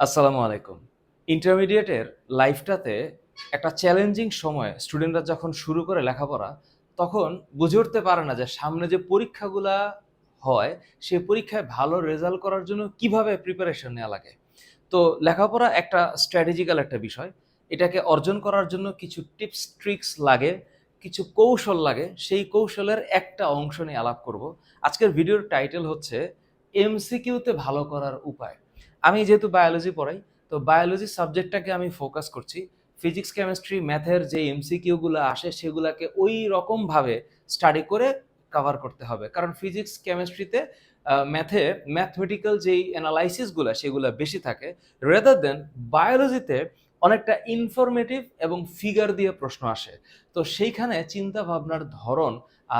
আসসালামু আলাইকুম। ইন্টারমিডিয়েটের লাইফটাতে একটা চ্যালেঞ্জিং সময় স্টুডেন্টরা যখন শুরু করে লেখাপড়া, তখন বুঝে উঠতে পারে না যে সামনে যে পরীক্ষাগুলা হয় সেই পরীক্ষায় ভালো রেজাল্ট করার জন্য কীভাবে প্রিপারেশন নেওয়া লাগে। তো লেখাপড়া একটা স্ট্র্যাটেজিক্যাল একটা বিষয়। এটাকে অর্জন করার জন্য কিছু টিপস ট্রিক্স লাগে, কিছু কৌশল লাগে, সেই কৌশলের একটা অংশ নিয়ে আলাপ করব। আজকের ভিডিওর টাইটেল হচ্ছে এমসিকিউতে ভালো করার উপায়। আমি যেহেতু বায়োলজি পড়াই, তো বায়োলজি সাবজেক্টটাকে আমি ফোকাস করছি। ফিজিক্স কেমিস্ট্রি ম্যাথের যে এমসিকিউগুলো আসে, সেগুলোকে ওই রকমভাবে স্টাডি করে কভার করতে হবে। কারণ ফিজিক্স কেমিস্ট্রিতে ম্যাথে ম্যাথমেটিক্যাল যেই অ্যানালাইসিসগুলো সেগুলো বেশি থাকে। রেদার দেন বায়োলজিতে অনেকটা ইনফরমেটিভ এবং ফিগার দিয়ে প্রশ্ন আসে। তো সেইখানে চিন্তা ভাবনার ধরন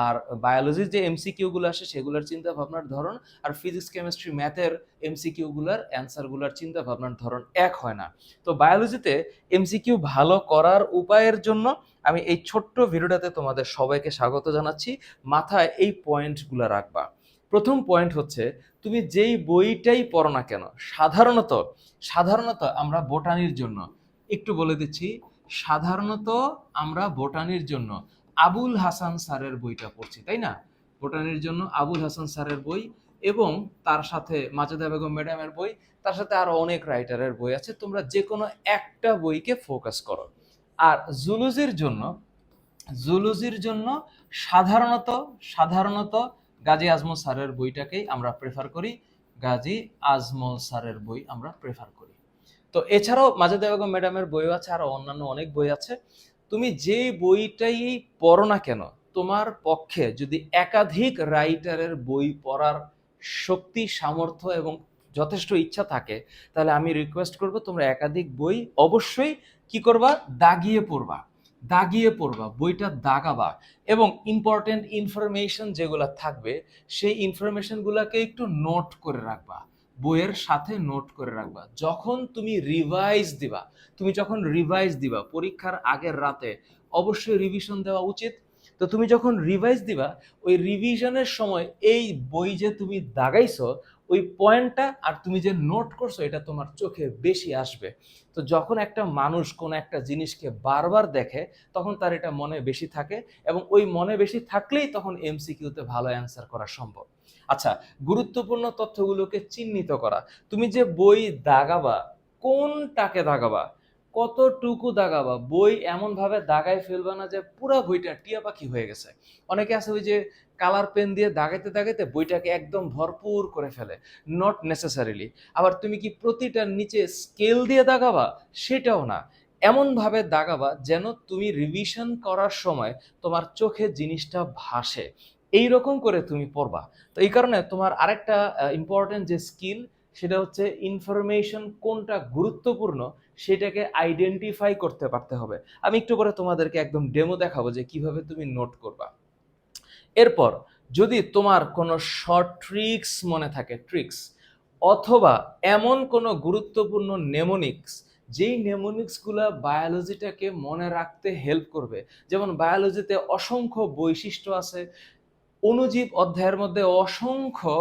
আর বায়োলজির যে এমসিকিউগুলো আসে, সেগুলোর চিন্তা ভাবনার ধরন আর ফিজিক্স কেমিস্ট্রি ম্যাথের এমসিকিউগুলোর অ্যান্সারগুলোর চিন্তা ভাবনার ধরন এক হয় না। তো বায়োলজিতে এমসিকিউ ভালো করার উপায়ের জন্য আমি এই ছোট্ট ভিডিওটাতে তোমাদের সবাইকে স্বাগত জানাচ্ছি। মাথায় এই পয়েন্টগুলো রাখবা। প্রথম পয়েন্ট হচ্ছে, তুমি যেই বইটাই পড়ো না কেন, সাধারণত সাধারণত আমরা বোটানির জন্য একটু বলে দিচ্ছি, সাধারণত আমরা বোটানির জন্য আবুল হাসান স্যারের বইটা পড়ছি, তাই না? বোটানির জন্য আবুল হাসান স্যারের বই এবং তার সাথে মাজেদা বেগম ম্যাডামের বই, তার সাথে আরও অনেক রাইটারের বই আছে, তোমরা যে কোনো একটা বইকে ফোকাস করো। আর জুলুজির জন্য জুলুজির জন্য সাধারণত সাধারণত গাজী আজমল স্যারের বইটাকেই আমরা প্রেফার করি, গাজী আজমল স্যারের বই আমরা প্রেফার করি। তো এছাড়াও মাজেদা বেগম ম্যাডামের বইও আছে, আরও অন্যান্য অনেক বই আছে। তুমি যে বইটাই পড়ো না কেন, তোমার পক্ষে যদি একাধিক রাইটারের বই পড়ার শক্তি, সামর্থ্য এবং যথেষ্ট ইচ্ছা থাকে, তাহলে আমি রিকোয়েস্ট করব তোমরা একাধিক বই অবশ্যই কি করবা? দাগিয়ে পড়বা। দাগিয়ে পড়বা, বইটা দাগাবা এবং ইম্পর্টেন্ট ইনফরমেশন যেগুলো থাকবে, সেই ইনফরমেশনগুলোকে একটু নোট করে রাখবা। বইয়ের সাথে নোট করে রাখবা। যখন তুমি রিভাইজ দিবা, তুমি যখন রিভাইজ দিবা, পরীক্ষার আগের রাতে অবশ্যই রিভিশন দেওয়া উচিত। তো তুমি যখন রিভাইজ দিবা, ওই রিভিশনের সময় এই বই যে তুমি দাগাইছো, ওই পয়েন্টটা আর তুমি যে নোট করছ, এটা তোমার চোখে বেশি আসবে। তো যখন একটা মানুষ কোনো একটা জিনিসকে বারবার দেখে, তখন তার এটা মনে বেশি থাকে এবং ওই মনে বেশি থাকলেই তখন এমসিকিউতে ভালো অ্যান্সার করা সম্ভব। আচ্ছা গুরুত্বপূর্ণ তথ্যগুলোকে চিহ্নিত করা। তুমি যে বই দাগাবা, কোনটাকে দাগাবা, কতটুকু দাগাবা, বই এমন ভাবে দাগায় ফেলবা না যে পুরো বইটা টিয়া পাখি হয়ে গেছে। অনেকে আছে ওই যে কালার পেন দিয়ে দাগাইতে দাগাইতে বইটাকে একদম ভরপুর করে ফেলে নট নেসেসারিলি আবার তুমি কি প্রতিটার নিচে স্কেল দিয়ে দাগাবা? সেটাও না। এমনভাবে দাগাবা যেন তুমি রিভিশন করার সময় তোমার চোখে জিনিসটা ভাসে। এই রকম করে তুমি পড়বা। তো এই কারণে তোমার আরেকটা ইম্পর্টেন্ট যে স্কিল সেটা হচ্ছে ইনফরমেশন কোনটা গুরুত্বপূর্ণ, সেটাকে আইডেন্টিফাই করতে পারতে হবে। আমি একটু করে তোমাদেরকে একদম ডেমো দেখাবো যে কীভাবে তুমি নোট করবা। এরপর, যদি তোমার কোনো শর্ট ট্রিক্স মনে থাকে ট্রিক্স অথবা এমন কোনো গুরুত্বপূর্ণ নেমোনিক্স যেই নেমোনিক্সগুলো বায়োলজিটাকে মনে রাখতে হেল্প করবে, যেমন বায়োলজিতে অসংখ্য বৈশিষ্ট্য আছে অণুজীব অধ্যায়ের মধ্যে অসংখ্য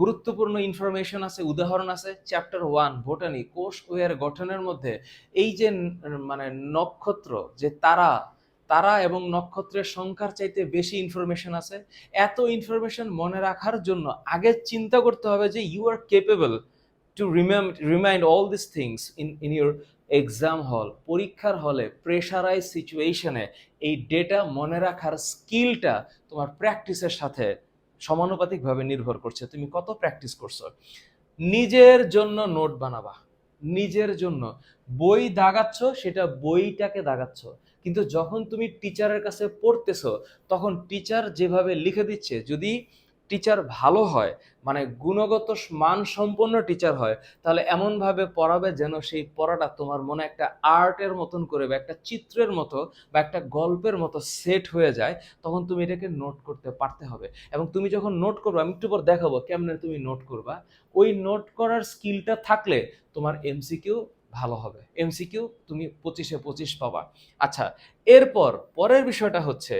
গুরুত্বপূর্ণ ইনফরমেশন আছে, উদাহরণ আছে। চ্যাপ্টার ওয়ান বোটানি কোষ ও এর গঠনের মধ্যে এই যে মানে নক্ষত্র, যে তারা তারা এবং নক্ষত্রের সংখ্যার চাইতে বেশি ইনফরমেশন আছে। এত ইনফরমেশন মনে রাখার জন্য আগে চিন্তা করতে হবে যে you are capable to remind all this things in in your exam hall পরীক্ষার হলে প্রেশারাইজ সিচুয়েশনে এই ডেটা মনে রাখার স্কিলটা তোমার প্র্যাকটিসের সাথে সমানুপাতিকভাবে নির্ভর করছে। তুমি কত প্র্যাকটিস করছ? নিজের জন্য নোট বানাবা। নিজের জন্য। বই দাগাচ্ছ, সেটা বইটাকে দাগাচ্ছ। কিন্তু যখন তুমি টিচারের কাছে পড়তেছো, তখন টিচার যেভাবে লিখে দিচ্ছে, যদি টিচার ভালো হয় মানে গুণগত মান সম্পন্ন টিচার হয়, তাহলে এমনভাবে পড়াবে যেন সেই পড়াটা তোমার মনে একটা আর্টের মতন করে বা একটা চিত্রের মতো বা একটা গল্পের মতো সেট হয়ে যায়, তখন তুমি এটাকে নোট করতে পারতে হবে। এবং তুমি যখন নোট করবে, আমি একটু পর দেখাবো কেমনে তুমি নোট করবা। ওই নোট করার স্কিলটা থাকলে তোমার এমসিকিউ ভালো হবে। এমসিকিউ তুমি পঁচিশে পঁচিশ পাবা। আচ্ছা এরপর পরের বিষয়টা হচ্ছে,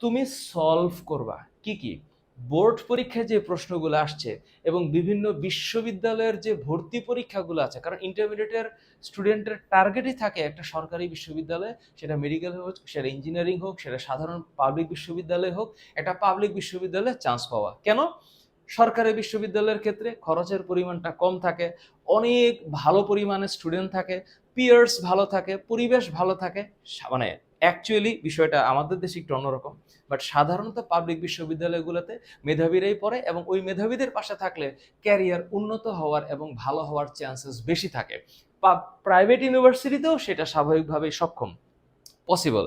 তুমি সলভ করবা। কি কি? বোর্ড পরীক্ষায় যে প্রশ্নগুলো আসছে এবং বিভিন্ন বিশ্ববিদ্যালয়ের যে ভর্তি পরীক্ষাগুলো আছে, কারণ ইন্টারমিডিয়েটের স্টুডেন্টের টার্গেটই থাকে একটা সরকারি বিশ্ববিদ্যালয়ে, সেটা মেডিকেল হোক, সেটা ইঞ্জিনিয়ারিং হোক, সেটা সাধারণ পাবলিক বিশ্ববিদ্যালয় হোক, একটা পাবলিক বিশ্ববিদ্যালয়ে চান্স পাওয়া। কেন? সরকারি বিশ্ববিদ্যালয়ের ক্ষেত্রে খরচের পরিমাণটা কম থাকে, অনেক ভালো পরিমাণে স্টুডেন্ট থাকে পিয়ার্স ভালো থাকে, পরিবেশ ভালো থাকে মানে অ্যাকচুয়ালি বিষয়টা আমাদের দেশে একটু অন্যরকম বাট সাধারণত পাবলিক বিশ্ববিদ্যালয়গুলোতে মেধাবীরাই পড়ে এবং ওই মেধাবীদের পাশে থাকলে ক্যারিয়ার উন্নত হওয়ার এবং ভালো হওয়ার চান্সেস বেশি থাকে। প্রাইভেট ইউনিভার্সিটিতেও সেটা স্বাভাবিকভাবেই সক্ষম পসিবল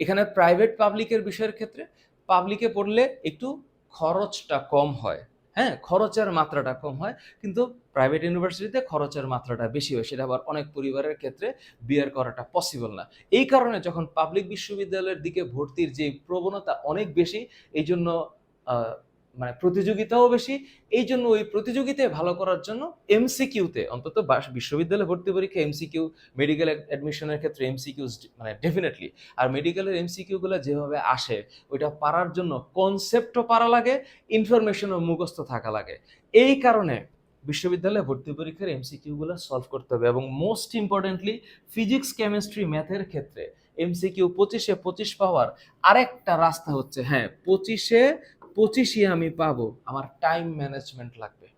এখানে প্রাইভেট পাবলিকের বিষয়ের ক্ষেত্রে পাবলিকে পড়লে একটু খরচটা কম হয়। হ্যাঁ খরচের মাত্রাটা কম হয়, কিন্তু প্রাইভেট ইউনিভার্সিটিতে খরচের মাত্রাটা বেশি হয়, সেটা আবার অনেক পরিবারের ক্ষেত্রে বিয়ার করাটা পসিবল না। এই কারণে যখন পাবলিক বিশ্ববিদ্যালয়ের দিকে ভর্তির যে প্রবণতা অনেক বেশি এই জন্য মানে প্রতিযোগিতাও বেশি। এই জন্য ওই প্রতিযোগিতায় ভালো করার জন্য এমসিকিউতে অন্তত বিশ্ববিদ্যালয়ে ভর্তি পরীক্ষা এমসিকিউ মেডিকেল অ্যাডমিশনের ক্ষেত্রে এমসিকিউ মানে ডেফিনেটলি আর মেডিকেলের এমসিকিউগুলো যেভাবে আসে, ওইটা পারার জন্য কনসেপ্টও পারা লাগে ইনফরমেশনও মুখস্থ থাকা লাগে। এই কারণে বিশ্ববিদ্যালয়ে ভর্তি পরীক্ষার এমসিকিউগুলো সলভ করতে হবে এবং মোস্ট ইম্পর্টেন্টলি ফিজিক্স কেমিস্ট্রি ম্যাথের ক্ষেত্রে এমসিকিউ পঁচিশে পঁচিশ পাওয়ার আরেকটা রাস্তা হচ্ছে হ্যাঁ পঁচিশে পঁচিশই আমি পাবো, আমার টাইম ম্যানেজমেন্ট লাগবে।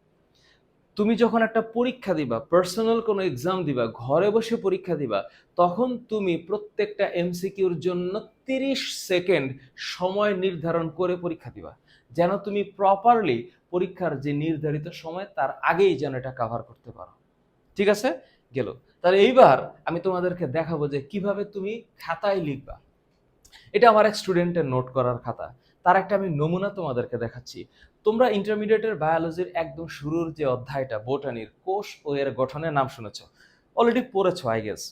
তুমি যখন একটা পরীক্ষা দিবা পার্সোনাল কোনো এক্সাম দিবা, ঘরে বসে পরীক্ষা দিবা, তখন তুমি প্রত্যেকটা এমসিকিউর জন্য তিরিশ সেকেন্ড সময় নির্ধারণ করে পরীক্ষা দিবা। যেন তুমি প্রপারলি পরীক্ষার যে নির্ধারিত সময়, তার আগেই যেন এটা কাভার করতে পারো। ঠিক আছে? গেল। তাহলে এইবার আমি তোমাদেরকে দেখাবো যে কীভাবে তুমি খাতায় লিখবা। এটা আমার এক স্টুডেন্টের নোট করার খাতা। তার একটা আমি নমুনা তোমাদেরকে দেখাচ্ছি। তোমরা ইন্টারমিডিয়েটের বায়োলজির একদম শুরুর যে অধ্যায়টা বোটানির কোষ ও এর গঠনের নাম শুনেছ। অলরেডি পড়েছো আই গেস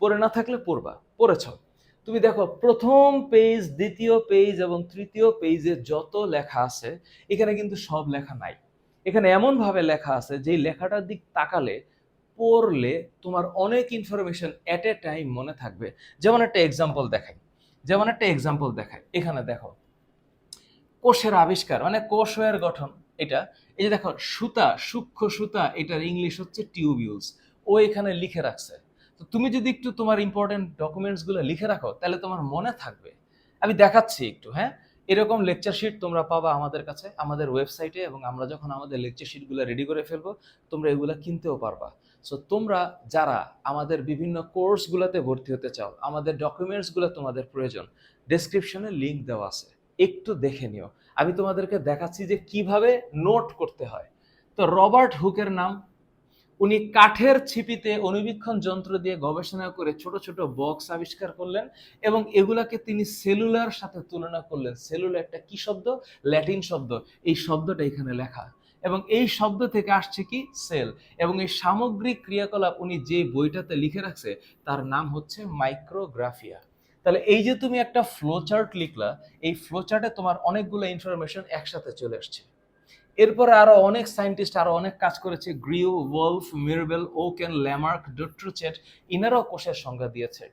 পড়ে না থাকলে পড়বা, পড়েছ। তুমি দেখো, প্রথম পেজ দ্বিতীয় পেজ এবং তৃতীয় পেজে যত লেখা আছে, এখানে কিন্তু সব লেখা নাই। এখানে এমন ভাবে লেখা আছে যে লেখাটার দিক তাকালে, পড়লে তোমার অনেক ইনফরমেশন অ্যাট এ টাইম মনে থাকবে। যেমন একটা এক্সাম্পল দেখাই। যেমন একটা এক্সাম্পল দেখায় এখানে দেখো, কোষের আবিষ্কার মানে কোষের গঠন, এটা, এই যে দেখো, সুতা, সূক্ষ্ম সুতা, এটার ইংলিশ হচ্ছে টিউবিউলস ও এখানে লিখে রাখছে। তো তুমি যদি একটু তোমার ইম্পর্টেন্ট ডকুমেন্টসগুলো লিখে রাখো, তাহলে তোমার মনে থাকবে। আমি দেখাচ্ছি একটু হ্যাঁ? এরকম লেকচার শিট তোমরা পাবা আমাদের কাছে, আমাদের ওয়েবসাইটে এবং আমরা যখন আমাদের লেকচার শিটগুলো রেডি করে ফেলব, তোমরা এগুলো কিনতেও পারবা। সো তোমরা যারা আমাদের বিভিন্ন কোর্সগুলোতে ভর্তি হতে চাও, আমাদের ডকুমেন্টসগুলো তোমাদের প্রয়োজন ডেসক্রিপশনে লিঙ্ক দেওয়া আছে। একটু দেখে নিও। আমি তোমাদেরকে দেখাচ্ছি যে কীভাবে নোট করতে হয়। তো রবার্ট হুকের নাম, উনি কাঠের ছিপিতে অনুবীক্ষণ যন্ত্র দিয়ে গবেষণা করে ছোট ছোট বক্স আবিষ্কার করলেন এবং এগুলাকে তিনি সেলুলার সাথে তুলনা করলেন। সেলুলার একটা কি শব্দ? ল্যাটিন শব্দ। এই শব্দটা এখানে লেখা। এবং এই শব্দ থেকে আসছে কি? সেল। এবং এই সামগ্রিক ক্রিয়াকলাপ উনি যে বইটাতে লিখে রাখছে, তার নাম হচ্ছে মাইক্রোগ্রাফিয়া। তাহলে এই যে তুমি একটা ফ্লোচার্ট লিখলা, এই ফ্লোচার্টে তোমার অনেকগুলো ইনফরমেশন একসাথে চলে আসছে। এরপরে আরও অনেক সায়েন্টিস্ট আরও অনেক কাজ করেছে গ্রিও ওয়ালফ, মিরবেল, ওকেন, ল্যামার্ক, ডোট্রুচেট, ইনারাও কোষের সংজ্ঞা দিয়েছে।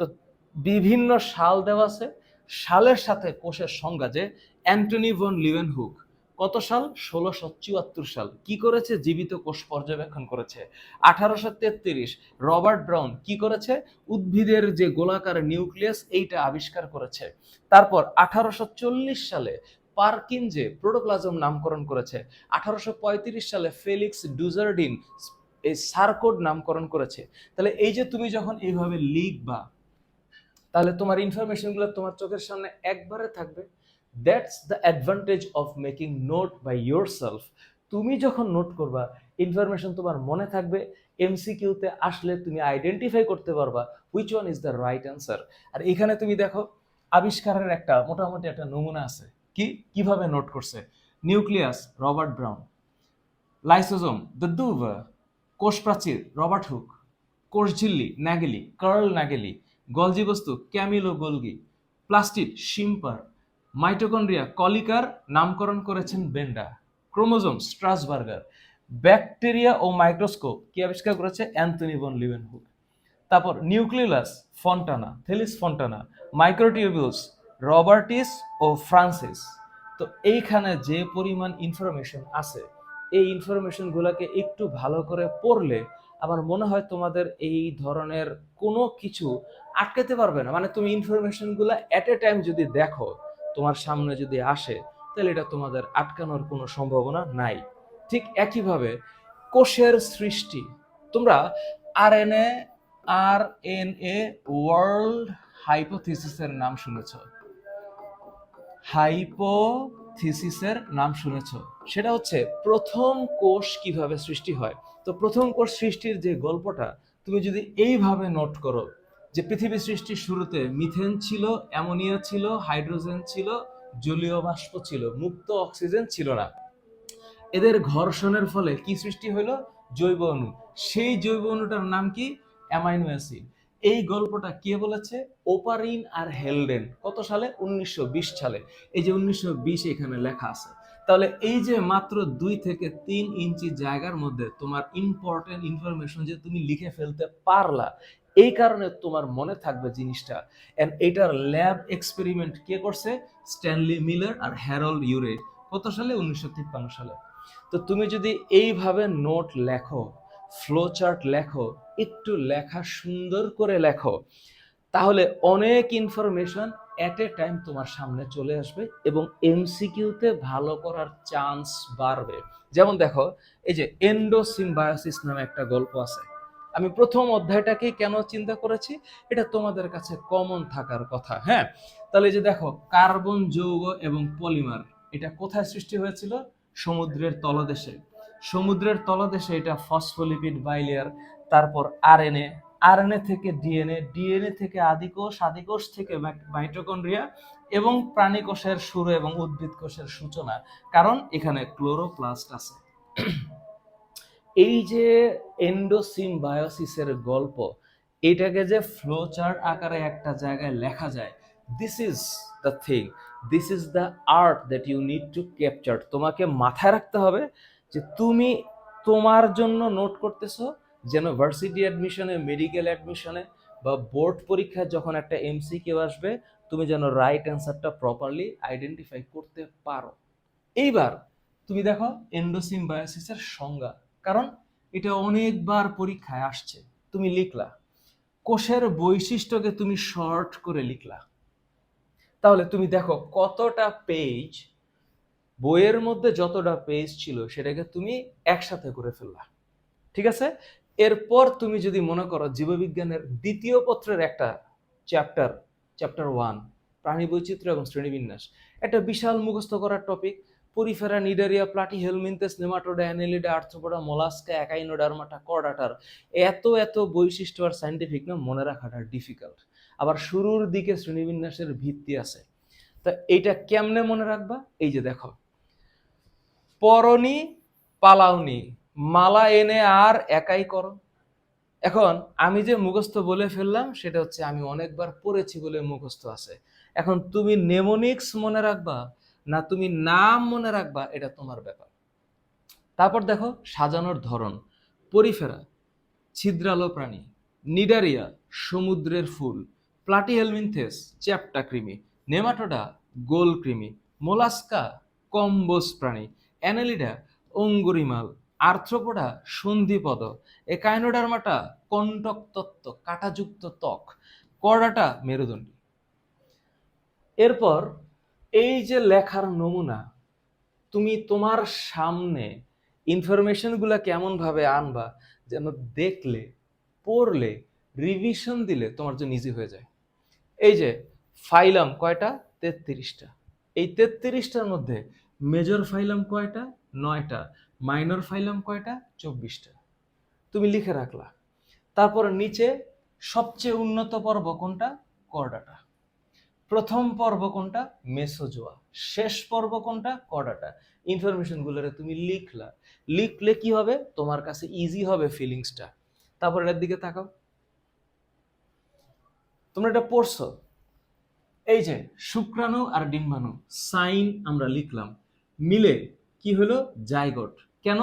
তো বিভিন্ন সাল দেওয়া আছে। সালের সাথে কোষের সংজ্ঞা যে অ্যান্টনি ভন লিভেন হুক কত সাল? ষোলোশো চুয়াত্তর সাল। কি করেছে? জীবিত কোষ পর্যবেক্ষণ করেছে। আঠারোশো তেত্রিশ, রবার্ট ব্রাউন কি করেছে? উদ্ভিদের যে গোলাকার নিউক্লিয়াস, এইটা আবিষ্কার করেছে। তারপর আঠারোশো চল্লিশ সালে পার্কিন যে প্রোটোপ্লাজম নামকরণ করেছে। আঠারোশো পঁয়ত্রিশ সালে ফেলিক্স ডুজার্ডিন এই সার্কোড নামকরণ করেছে। তাহলে এই যে তুমি যখন এইভাবে লিখবা, তাহলে তোমার ইনফরমেশনগুলো তোমার চোখের সামনে একবারে থাকবে। That's the advantage of making note by yourself তুমি যখন নোট করবা ইনফরমেশন তোমার মনে থাকবে এমসিকিউতে আসলে তুমি আইডেন্টিফাই করতে পারবা which one is the right answer আর এখানে তুমি দেখো, আবিষ্কারের একটা মোটামুটি একটা নমুনা আছে। কি? কীভাবে নোট করছে? Nucleus Robert Brown lysosome de Duve কোষ প্রাচীর রবার্ট হুক কোষ ঝিল্লি ন্যাগেলি কার্ল ন্যাগেলি গলজি বস্তু Camillo Golgi plastid Schimper mitochondria কলিকার নামকরণ করেছেন বেন্ডা। Chromosome Strasburger. ব্যাকটেরিয়া ও মাইক্রোস্কোপ কি আবিষ্কার করেছে? Anthony von Leeuwenhoek. তারপর নিউক্লিয়াস ফন্টানা, থেলিস ফন্টানা, মাইক্রোটিউবিউলস, রবার্টিস ও ফ্রান্সিস। তো এইখানে যে পরিমাণ ইনফরমেশন আছে, এই ইনফরমেশনগুলোকে একটু ভালো করে পড়লে আমার মনে হয় তোমাদের এই ধরনের কোনো কিছু আটকাতে পারবে না। মানে তুমি ইনফরমেশনগুলো অ্যাট এ টাইম যদি দেখো তোমার সামনে যদি আসে, তাহলে এটা তোমাদের আটকানোর কোনো সম্ভাবনা নাই। ঠিক একইভাবে কোষের সৃষ্টি। তোমরা R N A R N A world হাইপোথিসিসের নাম শুনেছ। হাইপোথিসিসের নাম শুনেছ। সেটা হচ্ছে প্রথম কোষ কীভাবে সৃষ্টি হয়। তো প্রথম কোষ সৃষ্টির যে গল্পটা, তুমি যদি এইভাবে নোট করো যে পৃথিবী সৃষ্টির শুরুতে মিথেন ছিল, অ্যামোনিয়া ছিল, হাইড্রোজেন ছিল, জলীয় বাষ্প ছিল, মুক্ত অক্সিজেন ছিল না। এদের ঘর্ষণের ফলে কি সৃষ্টি হলো জৈব অণু। সেই জৈব অণুটার নাম কি? Amino acid. এই গল্পটা কে বলেছে? ওপারিন আর হেলডেন। কত সালে? উনিশশো বিশ সালে। এই যে উনিশশো বিশ এখানে লেখা আছে। তাহলে এই যে মাত্র দুই থেকে তিন ইঞ্চি জায়গার মধ্যে তোমার ইম্পর্টেন্ট ইনফরমেশন যে তুমি লিখে ফেলতে পারলা এই কারণে তোমার মনে থাকবে জিনিসটা। এন্ড এটার ল্যাব এক্সপেরিমেন্ট কে করছে? স্ট্যানলি মিলার আর হ্যারল্ড ইউরে কত সালে? উনিশশো সালে। তো তুমি যদি এইভাবে নোট লেখো ফ্লো চার্ট লেখো, একটু লেখা সুন্দর করে লেখো, তাহলে অনেক ইনফরমেশন অ্যাট এ টাইম তোমার সামনে চলে আসবে এবং এমসিকিউতে ভালো করার চান্স বাড়বে। যেমন দেখো, এই যে এন্ডোসিম্বায়োসিস নামে একটা গল্প আছে। আমি প্রথম অধ্যায়টাকে কেন চিন্তা করেছি? এটা তোমাদের কাছে কমন থাকার কথা হ্যাঁ? তাহলে যে দেখো কার্বন যৌগ এবং পলিমার এটা কোথায় সৃষ্টি হয়েছিল? সমুদ্রের তলদেশে। সমুদ্রের তলদেশে এটা ফসফোলিপিড বাইলেয়ার তারপর আরএনএ আরএনএ থেকে ডিএনএ ডিএনএ থেকে আদিকোষ আদিকোষ থেকে মাইটোকন্ড্রিয়া এবং প্রাণী কোষের শুরু এবং উদ্ভিদ কোষের সূচনা, কারণ এখানে ক্লোরোপ্লাস্ট আছে। এই যে এন্ডোসিমবায়োসিসের গল্প, এটাকে যে ফ্লো চার্ট আকারে একটা জায়গায় লেখা যায় this is the thing this is the art that you need to capture তোমাকে মাথায় রাখতে হবে যে তুমি তোমার জন্য নোট করতেছো যেন ভার্সিটি অ্যাডমিশনে মেডিকেল অ্যাডমিশনে বা বোর্ড পরীক্ষায় যখন একটা এমসি কেউ আসবে, তুমি যেন রাইট অ্যান্সারটা প্রপারলি আইডেন্টিফাই করতে পারো। এইবার তুমি দেখো এন্ডোসিমবায়োসিসের সংজ্ঞা। কারণ এটা অনেকবার পরীক্ষায় আসছে। তুমি লিখলা। কোষের বৈশিষ্ট্যকে তুমি শর্ট করে লিখলা। তাহলে তুমি দেখো কতটা পেজ বইয়ের মধ্যে যতটা পেজ ছিল সেটাকে তুমি একসাথে করে ফেললা। ঠিক আছে? এরপর তুমি যদি মনে করো জীববিজ্ঞানের দ্বিতীয় পত্রের একটা চ্যাপ্টার চ্যাপ্টার ওয়ান প্রাণী বৈচিত্র্য এবং শ্রেণীবিন্যাস, একটা বিশাল মুখস্থ করার topic Porifera Cnidaria Platyhelminthes Nematoda Annelida Arthropoda Mollusca Echinodermata কর্ডাটার। এত এত বৈশিষ্ট্য আর সাইন্টিফিক না মনে রাখাটা ডিফিকাল্ট। আবার শুরুর দিকে শ্রেণীবিন্যাসের ভিত্তি আছে। তা এইটা কেমনে মনে রাখবা? এই যে দেখো। পরনি, পালাওনি, মালা এনে আর একাই করো। এখন আমি যে মুখস্থ বলে ফেললাম, সেটা হচ্ছে আমি অনেকবার পড়েছি বলে মুখস্থ আছে। এখন তুমি নেমোনিক্স মনে রাখবা? না তুমি নাম মনে রাখবা, এটা তোমার ব্যাপার। তারপর দেখো সাজানোর ধরন। পরিফেরা, ছিদ্রালো প্রাণী, নিডারিয়া, সমুদ্রের ফুল প্লাটি প্লাটিহেলমিনথেস চ্যাপটা কৃমি, নেমাটোডা, গোল কৃমি, মোলাস্কা কম্বোস প্রাণী, অ্যানেলিডা, অঙ্গুরিমাল, আর্থ্রোপোডা, সন্ধিপদ, একাইনোডার্মাটা কণ্টক তত্ত্ব কাটাযুক্ত ত্বক কড়াটা মেরুদণ্ডী। এরপর এই যে লেখার নমুনা, তুমি তোমার সামনে ইনফরমেশনগুলো কেমনভাবে আনবা, যেন দেখলে, পড়লে রিভিশন দিলে তোমার জন্য ইজি হয়ে যায়। এই যে ফাইলাম কয়টা? তেত্রিশটা। এই তেত্রিশটার মধ্যে মেজর ফাইলাম কয়টা? নয়টা। মাইনর ফাইলাম কয়টা? চব্বিশটা। তুমি লিখে রাখলা। তারপর নিচে সবচেয়ে উন্নত পর্ব কোনটা? করডাটা। প্রথম পর্ব কোনটা? মেসোজোয়া। শেষ পর্ব কোনটা? কর্ডাটা ইনফরমেশনগুলোরে তুমি লিখলা। লিখলে কি হবে? তোমার কাছে ইজি হবে ফিলিংসটা তারপর এটার দিকে তাকাও। তোমরা এটা পড়ছো? এই যে, শুক্রাণু আর ডিম্বাণু, সাইন আমরা লিখলাম। মিলে কি হলো? জাইগোট কেন?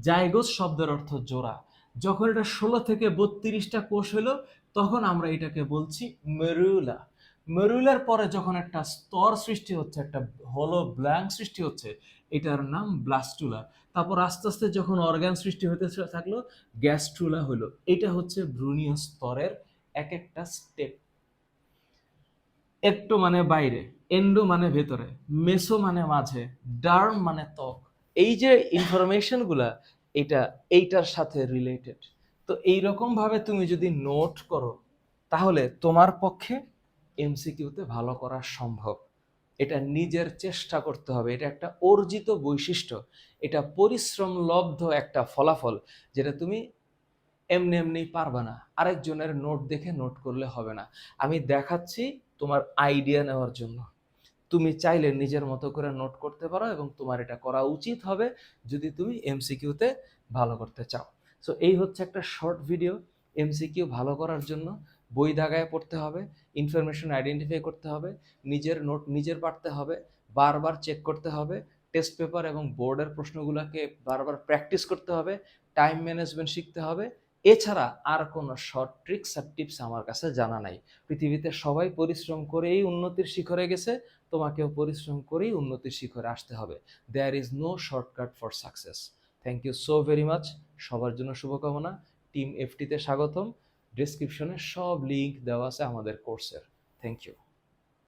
জাইগোস শব্দের অর্থ জোড়া। যখন এটা ষোলো থেকে বত্রিশটা কোষ হলো, তখন আমরা এটাকে বলছি মেরুলা। মেরুলের পরে যখন একটা স্তর সৃষ্টি হচ্ছে, একটা হলো ব্ল্যাঙ্ক সৃষ্টি হচ্ছে, এটার নাম ব্লাস্টুলা। তারপর আস্তে আস্তে যখন অর্গান সৃষ্টি হতে থাকল, গ্যাস্ট্রুলা হলো এটা হচ্ছে ভ্রূণীয় স্তরের এক একটা স্টেপ একটো মানে বাইরে, এন্ডো মানে ভেতরে, মেসো মানে মাঝে, ডার্ম মানে ত্বক। এই যে ইনফরমেশনগুলা এটা এইটার সাথে রিলেটেড তো এই রকম ভাবে তুমি যদি নোট করো, তাহলে তোমার পক্ষে এমসিকিউতে ভালো করা সম্ভব। এটা নিজের চেষ্টা করতে হবে। এটা একটা অর্জিত বৈশিষ্ট্য। এটা পরিশ্রম লব্ধ একটা ফলাফল যেটা তুমি এমনি এমনি পারবে না। আরেকজনের নোট দেখে নোট করলে হবে না। আমি দেখাচ্ছি তোমার আইডিয়া নেওয়ার জন্য। তুমি চাইলে নিজের মতো করে নোট করতে পারো এবং তোমার এটা করা উচিত হবে যদি তুমি এমসিকিউতে ভালো করতে চাও। সো এই হচ্ছে একটা শর্ট ভিডিও এমসিকিউ ভালো করার জন্য বই দাগায় পড়তে হবে। ইনফরমেশন আইডেন্টিফাই করতে হবে, নিজের নোট নিজের পারতে হবে, বারবার চেক করতে হবে টেস্ট পেপার এবং বোর্ডের প্রশ্নগুলোকে বারবার প্র্যাকটিস করতে হবে টাইম ম্যানেজমেন্ট শিখতে হবে। এছাড়া আর কোনো শর্ট ট্রিক্স আর টিপস আমার কাছে জানা নাই। পৃথিবীতে সবাই পরিশ্রম করেই উন্নতির শিখরে গেছে, তোমাকেও পরিশ্রম করেই উন্নতির শিখরে আসতে হবে। There is no shortcut for success thank you so very much সবার জন্য শুভকামনা। টিম এফটিতে স্বাগতম। ডিসক্রিপশনে সব লিঙ্ক দেওয়া আছে আমাদের কোর্সের থ্যাংক ইউ